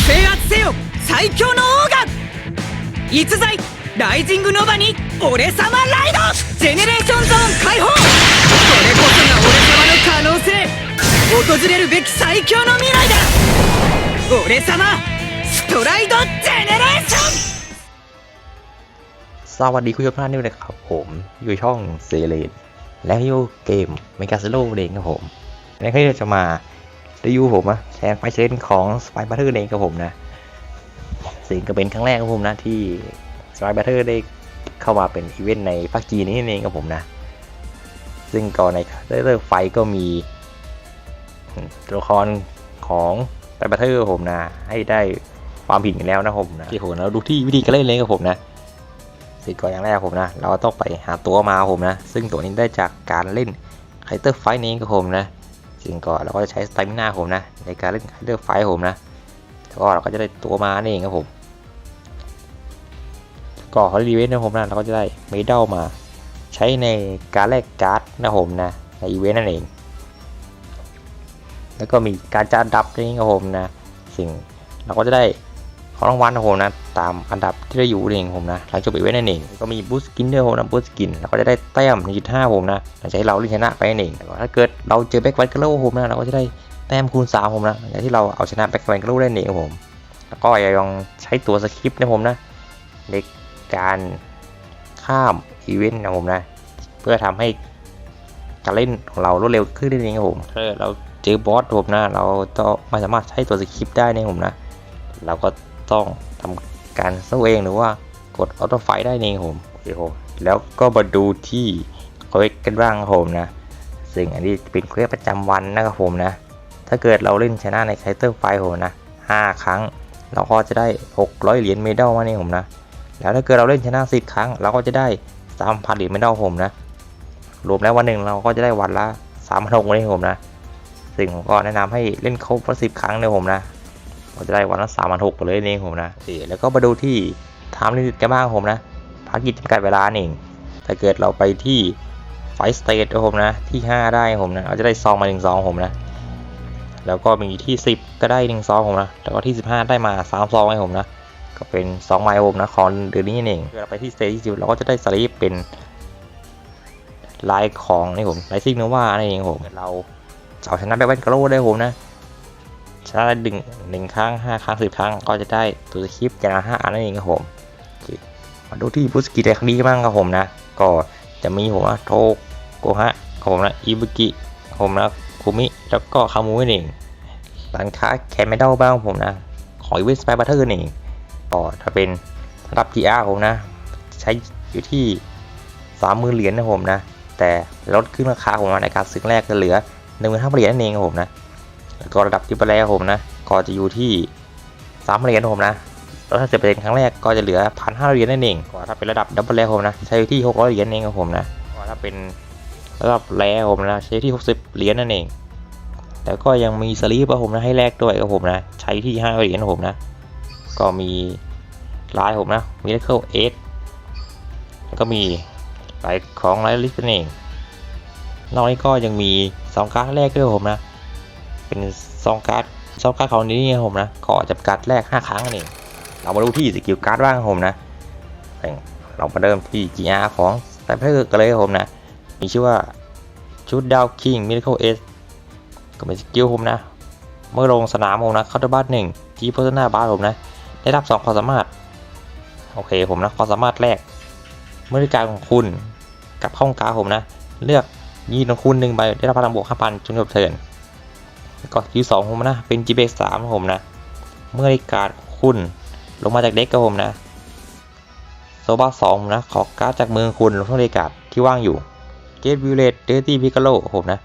制圧せよ最強のオーガ逸材ライジングノバに俺様ライドジェネレーションゾーン解放これこそが俺様の可能性訪れるべき最強の未来だ俺様ストライドジェネレーション สวัสดีคุณผู้ชมท่านด้วยนะครับผมอยู่ช่องเซเลนและอยู่เกมเมกาซิโลเองครับผมในคลิปนี้จะมา รีวิวผมอะแชร์ไฟเชนของสไปบัตเตอร์เองครับผมนะสิ่งก็เป็นครั้งแรกครับผมนะที่สไปบัตเตอร์ได้เข้ามาเป็นอีเวนต์ในภาคจีนนี้เองครับผมนะ ซึ่งก่อนในเรื่องไฟก็มีตัวละครของสไปบัตเตอร์ผมนะ ให้ได้ความผิดกันแล้วนะผมนะที่ผมเราดูที่วิธีการเล่นเลยครับผมนะสิ่งก่อนอย่างแรกผมนะ เราต้องไปหาตัวมาผมนะ ซึ่งตัวนี้ได้จากการเล่นไคเตอร์ไฟนี้ครับผมนะ สิ่งก่อนเราก็จะใช้สไตมิน่าผมนะ ในการเล่นไคเตอร์ไฟผมนะแล้วก็เราก็จะได้ตัวมานี่เองครับผมก่อฮอลลีเวนนะผมนะเราก็จะได้เมดัลมา ใช้ในการแลกการ์ดนะผมนะในอีเวนต์นั่นเอง แล้วก็มีการจัดดับนี่ครับผมนะ สิ่งเราก็จะได้ ของรางวัลนะผมนะตามอันดับที่ได้อยู่เองผมนะหลังจบอีเวนต์นั่นเองก็มีบูสกินด้วยผมนะบูสกินเราก็จะได้แต้ม1.5ผมนะหลังจากที่เราเล่นชนะไปนั่นเองแต่ว่าถ้าเกิดเราเจอแบ็คแวนกโลผมนะเราก็จะได้แต้มคูณ3ผมนะหลังจากที่เราเอาชนะแบ็คแวนกโลได้นั่นเองครับผม แล้วก็อย่าลองใช้ตัวสคริปต์นะผมนะในการข้ามอีเวนต์นะผมนะเพื่อทำให้การเล่นของเรารวดเร็วขึ้นนั่นเองครับผมถ้าเราเจอบอสผมนะ เราต้องไม่สามารถใช้ตัวสคริปต์ได้นะผมนะ เราก็ ต้องทำการสู้เองหรือว่ากดออโต้ไฟได้เองผมโอเคผมแล้วก็มาดูที่เควสกันบ้างครับผมนะ ซึ่งอันนี้เป็นเควสประจำวันนะครับผมนะ ถ้าเกิดเราเล่นชนะในไคเตอร์ไฟผมนะ5 ครั้ง เราก็จะได้ 600 เหรียญเมดัลมาเนี่ยผมนะ แล้วถ้าเกิดเราเล่นชนะ 10 ครั้ง เราก็จะได้ 3,000 เหรียญเมดัลผมนะ รวมแล้ววันหนึ่งเราก็จะได้วันละ3,600เลยผมนะ ซึ่งผมก็แนะนำให้เล่นครบวัน10ครั้งเลยผมนะ เราจะได้วันละสามพันหกเลยนี่ผมนะโอเคแล้วก็มาดูที่ไทม์ลิมิตกันบ้างผมนะภารกิจจำกัดเวลาเองถ้าเกิดเราไปที่ไฟสเตทผมนะที่ 5 ได้ผมนะเราจะได้ซองมาหนึ่งซองผมนะ แล้วก็มีที่ 10 ก็ได้หนึ่งซองผมนะแล้วก็ที่ 15 ได้มา3ซองให้ผมนะก็เป็น2ไมล์ผมนะของเดือนนี้เองเราไปที่สเตทที่10เราก็จะได้สลีปเป็นลายของนี่ผมลายซิกโนวานี่เองผมเราเอาชนะแบ็คแวนกโลได้ผมนะ ชนะหนึ่งหนึ่งครั้งห้าครั้งสิบครั้งก็จะได้ตัวคลิปอย่าห้าอันนั่นเองครับผมโอเคมาดูที่บุสกิในครั้งนี้บ้างครับผมนะ ก็จะมีผมนะโทโกฮะครับผมนะอิบุกิผมนะคุมิแล้วก็คามูนั่นเองร้านค้าแคมเมดัลบ้างผมนะ ของอีเวนต์สไปบัตเตอร์เองก็ถ้าเป็นระดับ GR ผมนะ ใช้อยู่ที่สามหมื่นเหรียญนะผมนะ แต่ลดขึ้นราคาผมในการซื้อแรกจะเหลือหนึ่งหมื่นห้าเหรียญนั่นเองครับผมนะ แล้วก็ระดับที่ไปแล้วผมนะ ก็จะอยู่ที่สามเหรียญผมนะแล้วถ้าเสร็จเป็นครั้งแรกก็จะเหลือพันห้าเหรียญนั่นเองก็ถ้าเป็นระดับดับเบิลแล้วผมนะใช้ที่หกร้อยเหรียญเองครับผมนะก็ถ้าเป็นระดับแรกผมนะใช้ที่หกสิบเหรียญนั่นเองแล้วก็ยังมีสลีปครับผมนะให้แลกด้วยครับผมนะใช้ที่ห้าเหรียญผมนะ ก็มีลายผมนะมีเลเคิลเอสแล้วก็มีลายของไลท์ลิสต์นั่นเองนอกนี้ก็ยังมีสองการ์ดแรกด้วยครับผมนะ เป็นซองการ์ดซองการ์ดของนี้ครับผมนะก็จำกัดแรก 5 ครั้งนั่นเองเรามาดูที่สกิลการ์ดบ้างผมนะเรามาเริ่มที่ GR ของสไตเพอร์กันเลยผมนะ มีชื่อว่าชุดดาวคิงมิราเคิลเอสก็เป็นสกิลผมนะ เมื่อลงสนามผมนะเคาตอร์บาร์หนึ่งที่โพสนาบ้าร์ผมนะ ได้รับ 2 ความสามารถ โอเคผมนะความสามารถแรก เมื่อการของคุณกับห้องการดผมนะ เลือกยีนของคุณหนึ่งใบได้รับพลังบวก5,000จนจบเทิร์น ก็คิวสองผมนะ เป็น g b สามผมนะ เมื่อได้การ์ดคุณลงมาจากเด็กกับผมนะโซบาสองนะ ขอการ์ดจากมือคุณลงที่เดการ์ดที่ว่างอยู่เกตวิลเลตเดอร์ตี้พิกาโลผมนะ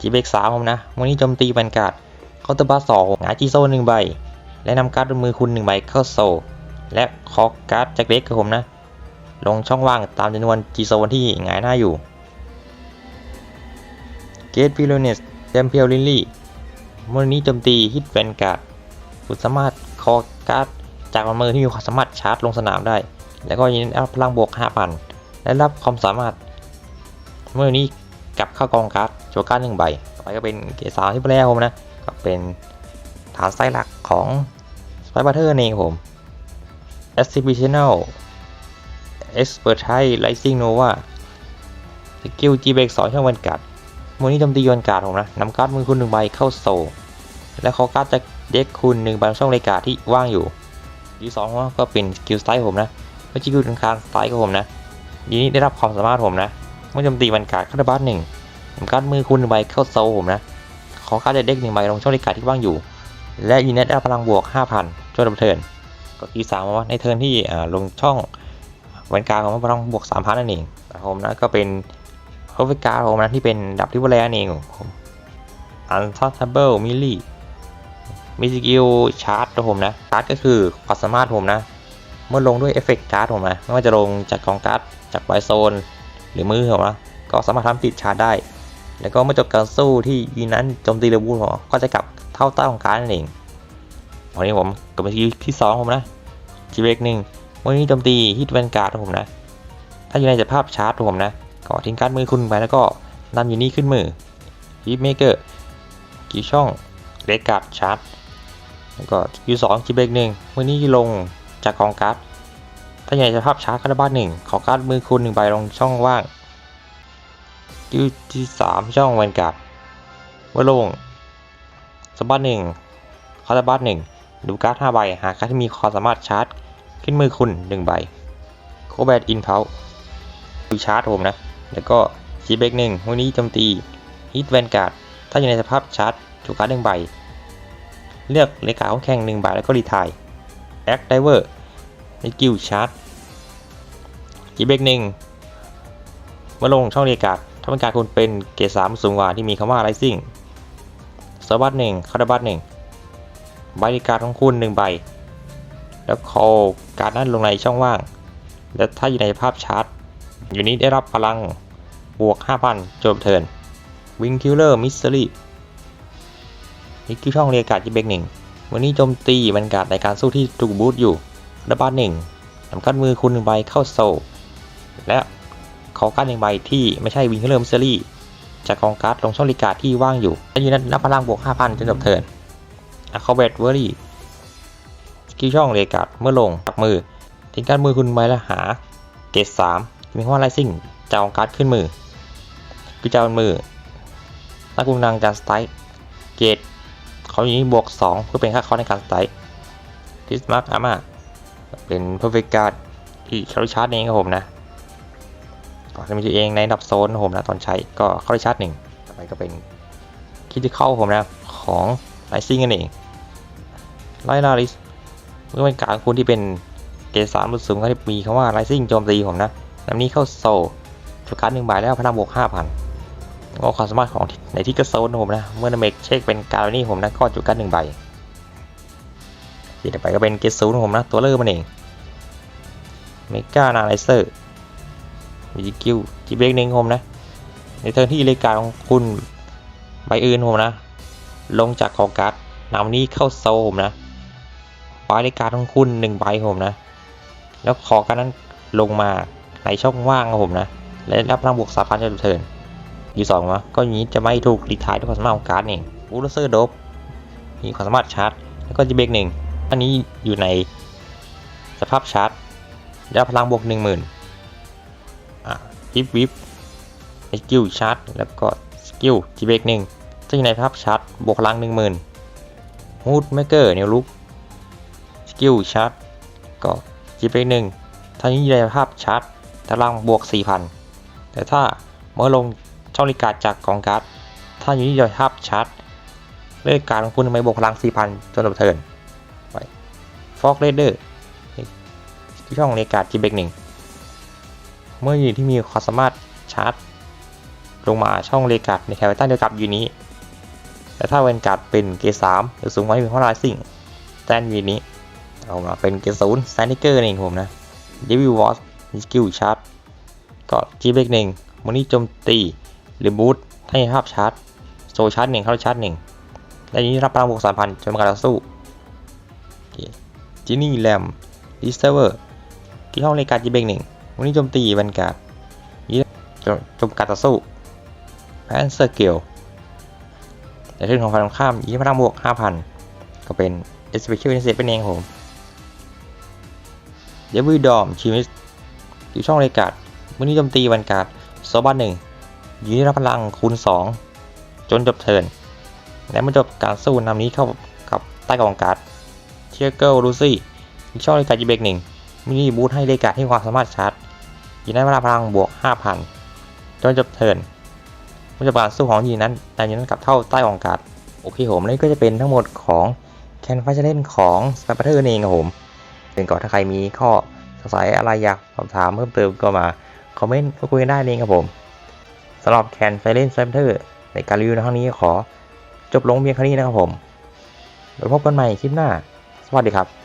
g b สามผมนะวันนี้โจมตีบันการ์ดเคาน์เตอร์บาสองหงายจีโซหนึ่งใบ และนำการ์ดมือคุณหนึ่งใบเข้าโซ และขอการ์ดจากเด็กกับผมนะ ลงช่องว่างตามจำนวนจีโซที่หงายหน้าอยู่เกตวิลเนสแชมเปียนลิลลี่ มื่อนี้โจมตีฮิตแวนการ์ดคุณสามารถคอการ์ดจากมือที่มีความสามารถชาร์จลงสนามได้ แล้วก็ยินอัพพลังบวก5,000และรับความสามารถเมื่อนี้กลับเข้ากองการ์ดโจการ์ดหนึ่งใบ ต่อไปก็เป็นเกสาที่ไปแล้วผมนะ ก็เป็นฐานไส้หลักของสไปบัตเทอร์เองผม Exhibitional Expertise Rising Nova สกิล G b r e a k 2ช่องวันกัด มือนี้โจมตีวันกัดผมนะนำการ์ดมือคุณหนึ่งใบเข้าโซลและขอการ์ดจากเด็กคุณหนึ่งใบช่องรายกาที่ว่างอยู่ยีสองก็เป็นสกิลสไตล์ผมนะไม่ใช่สกิลทางการสไตล์ของผมนะยีนี้ได้รับความสามารถผมนะเมื่อโจมตีวันกัดเข้าได้บัสหนึ่งนำการ์ดมือคุณหนึ่งใบเข้าโซลผมนะขอการ์ดจากเด็กหนึ่งใบลงช่องรายกาที่ว่างอยู่ และยีนี้ได้รับพลังบวก 5,000ช่วงเทิร์นก็ทีสามว่าในเทิร์นที่ลงช่องวันการของมันพลังบวก 3,000นั่นเองแต่ผมนะก็เป็น เพอร์เฟกต์ของมันที่เป็นดับที่ว่าแรงเองของผมอันทัชเบิลมิลลี่มีสกิลชาร์จตัวผมนะชาร์จก็คือความสามารถผมนะ เมื่อลงด้วยเอฟเฟกต์การ์ดผมนะไม่ว่าจะลงจากกองการ์ดจากไบโซน หรือมือผมนะก็สามารถทำติดชาร์จได้ แล้วก็เมื่อจบการสู้ที่ยีนั้นโจมตีเรือบูผมก็จะกลับเท่าต้ของการ์ดนั่นเองวันนี้ผมกับสกิลที่สองผมนะจีเบกหนึ่งวันนี้โจมตีฮิตแวนการ์ดผมนะ ถ้าอยู่ในสภาพชาร์จผมนะ ก็ทิ้งการดมือคุณไปแล้วก็นำยูนี่ขึ้นมือฮิปเมเกอร์กี่ช่องเรดการ์ดชาร์จแล้วก็ยูสองจีเบกหนึ่งมือนี้ลงจากกองการ์ดถ้าอยู่ในสภาพชาร์จก็ได้บ้านหนึ่งขอการ์ดมือคุณหนึ่งใบลงช่องว่างยูที่สามช่องแวนการ์ดเมื่อลงสบัดหนึ่งคาร์ดบัตหนึ่งดูการ์ดห้าใบหาการ์ดที่มีความสามารถชาร์จ ขึ้นมือคุณหนึ่งใบโคแบดอินเพลดูชาร์จผมนะ แล้วก็ชีเบกหนึ่งวันนี้โจมตีฮิตแวนการ์ดถ้าอยู่ในสภาพชาร์จถูกการ์ดหนึ่งใบ เลือกเลขาของแข่งหนึ่งใบแล้วก็รีทายแอคไดเวอร์ในกิลชาร์จชีเบกหนึ่งเมื่อลงช่องเลกาถ้าเป็นการคุณเป็นเกรดสามสูงกว่าที่มีคำว่าไรซิ่งสวัสดหนึ่งคาร์บัตหนึ่งใบเลการของคุณหนึ่งใบ แล้วคอการ์ดนั้นลงในช่องว่าง และถ้าอยู่ในสภาพชาร์จ ยู่นี้ได้รับพลังบวก 5,000จมเทิร์นวิงคิลเลอร์มิส t ต r รี่นี่คือช่องเรียกาดจีเบกหนึ่งวันนี้โจมตีบรรยากาศในการสู้ที่ถูกบูทอยู่ระบาดหนึ่งนำกัดมือคุณหนึ่งใบเข้าโซ และขอการดหนึ่งใบที่ไม่ใช่วิงคิลเลอร์มิส t ต r รี่จากกองการ์ดลงช่องเรียกาดที่ว่างอยู่และอยู่นั้นรับพลังบวก 5,000 จนจบเทิร์นอะคาเบตเวอรี่สกิลช่องเรียกาดเมื่อลงจากมือทิ้งการดมือคุณใบและหาเกรดสาม มีคำว่า Rising จะเอาการ์ดขึ้นมือ คือจะเอามือนักกุนางจานสไตล์เกตเขาอย่างนี้บวก 2 เพื่อเป็นค่าคอในการสไตล์ทิสมาร์กอามาเป็นเพอร์เฟกต์การ์ดที่เขาชาร์จเองครับผมนะก็จะมีตัวเองในดับโซนผมนะตอนใช้ก็เข้าได้ชาร์จหนึ่งต่อไปก็เป็นคิดที่เข้าผมนะของ Rising กันเองไลนาริสเมื่อเป็นการคุณที่เป็นเกรดสามสูงก็มีคำว่า Rising โจมตีผมนะ นำนี้เข้าโซลจุการดหนึ่งใบแล้วพลังบวกห้าพันก็ความสามารถของในที่กระโซนผมนะ เมื่อนาเมกเช็คเป็นการนี่ผมนะก็จุการดหนึ่งใบทีต่อไปก็เป็นเกรดศูนผมนะ ตัวเลิกมันเองเมกานาไลเซอร์มีกิวจีเบกหนึ่งผมนะ ในเทิร์นที่รายการของคุณใบอื่นผมนะ ลงจากกองการ์ดนำนี้เข้าโซลผมนะใบรายการของคุณหนึ่งใบผมนะ แล้วขอการนั้นลงมา ในช่องว่างครับผมนะ และรับพลังบวกสามพันจนเทิร์นอยู่สองวะก็อย่างนี้จะไม่ถูกรีทายด้วยความสามารถของการ์ดเองบูลเซอร์โดบมีความสามารถชาร์จ แล้วก็จีเบกหนึ่งอันนี้อยู่ในสภาพชาร์จได้พลังบวกหนึ่งหมื่นอะวิบวิบสกิลชาร์จแล้วก็สกิลจีเบกหนึ่งซึ่งในภาพชาร์จบวกพลังหนึ่งหมื่นฮูดเมเกอร์เนวลุกสกิลชาร์จก็จีเบกหนึ่งถ้านี้ในภาพชาร์จ ตารางบวก 4,000 แต่ถ้าเมื่อลงช่องริการดจากกองการ์ดถ้าอยู่ที่ในภาพชาร์จเลือกการของคุณไมบวกพลัง 4,000 จนจบเทิร์นไปฟอกเรเดอร์ที่ช่องริการดจีเบกหนึ่งเมื่ออยู่ที่มีความสามารถชาร์จลงมาช่องเรการดในแถวใต้เดียวกับยูนี้แต่ถ้าเวนการ์ดเป็นเกสามหรือสูงกว่าที่มีข้อลายสิ่งแตนยูนี้เอามาเป็นเกศูนย์แซนนิเกอร์เองผมนะเดวิลวอส มีสกิลชาร์จก็จีเบกหนึ่งมันนี่โจมตีหรือบูทถ้ามีภาพชาร์จโซชาร์จหนึ่งเข้าชาร์จหนึ่งและนี้รับพลังบวกสามพันจนมาการต่อสู้จินี่แรมดิสเทเวอร์ที่ห้องในการจีเบกหนึ่งมันนี่โจมตีบรรยากาศนี้โจมการต่อสู้แพนเซอร์เกลแต่เรื่องของฝ่ายตรงข้ามยี่พลังบวกห้าพันก็เป็นเอสเปเชียลเซตเป็นเองผมเดวิดดอมชีมิส อยู่ช่องรายการมือนี้โจมตีวันกาดโซบันหนึ่งอยู่ที่รับพลังคูณ 2 จนจบเทิร์นและเมื่อจบการสู้นำนี้เข้ากับใต้กองการ์ดเชียร์เกิลลูซี่อยู่ช่องรายการจีเบกหนึ่งมินิบูทให้รายการที่ความสามารถชาร์จยู่ในเวลาพลังบวก 5,000 จนจบเทิร์นเมื่อจบการสู้ของยีนั้นแต่ยีนั้นกลับเท่าใต้กองการ์ดโอเคผมนี่ก็จะเป็นทั้งหมดของแคนฟาชเล่นของสไปเปอร์เองครับผมเป็นก่อนถ้าใครมีข้อ สงสัยอะไรอยากสอบถามเพิ่มเติมก็มา คอมเมนต์พูดคุยกันได้เลยครับผมสำหรับแคนไฟเลนสไปเปอร์ในการรีวิวในครั้งนี้ขอ จบลงเพียงแค่นี้นะครับผมไว้พบกันใหม่คลิปหน้า สวัสดีครับ